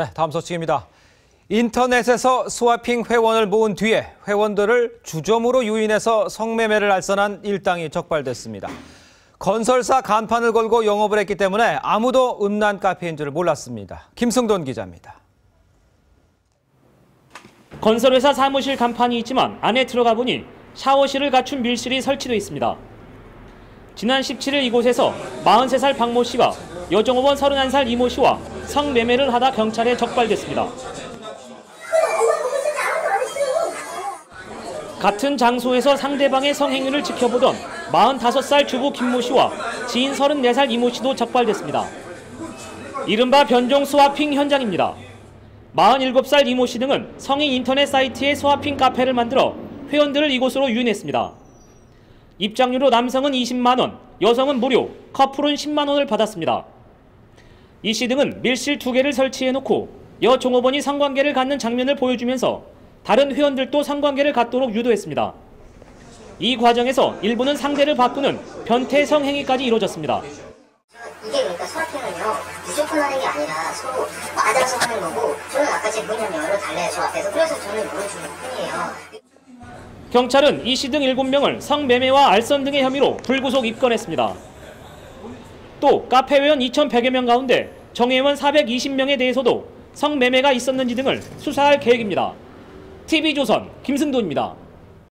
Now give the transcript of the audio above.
네, 다음 소식입니다. 인터넷에서 스와핑 회원을 모은 뒤에 회원들을 주점으로 유인해서 성매매를 알선한 일당이 적발됐습니다. 건설사 간판을 걸고 영업을 했기 때문에 아무도 음란 카페인 줄 몰랐습니다. 김승돈 기자입니다. 건설회사 사무실 간판이 있지만 안에 들어가 보니 샤워실을 갖춘 밀실이 설치돼 있습니다. 지난 17일 이곳에서 43살 박모 씨와 여종업원 31살 이모 씨와 성매매를 하다 경찰에 적발됐습니다. 같은 장소에서 상대방의 성행위를 지켜보던 45살 주부 김모 씨와 지인 34살 이모 씨도 적발됐습니다. 이른바 변종 스와핑 현장입니다. 47살 이모 씨 등은 성인 인터넷 사이트에 스와핑 카페를 만들어 회원들을 이곳으로 유인했습니다. 입장료로 남성은 20만 원, 여성은 무료, 커플은 10만 원을 받았습니다. 이씨 등은 밀실 두 개를 설치해 놓고 여 종업원이 성관계를 갖는 장면을 보여주면서 다른 회원들도 성관계를 갖도록 유도했습니다. 이 과정에서 일부는 상대를 바꾸는 변태 성 행위까지 이루어졌습니다. 이게 그러니까 스와핑은요 무조건 하는 게 아니라 서로 뭐 앉아서 하는 거고 저는 아까 제 문을 열어달래요 저 앞에서 그래서 저는 열어주는 편이에요 경찰은 이씨 등 7명을 성매매와 알선 등의 혐의로 불구속 입건했습니다. 또 카페 회원 2,100여 명 가운데 정회원 420명에 대해서도 성매매가 있었는지 등을 수사할 계획입니다. TV조선 김승도입니다.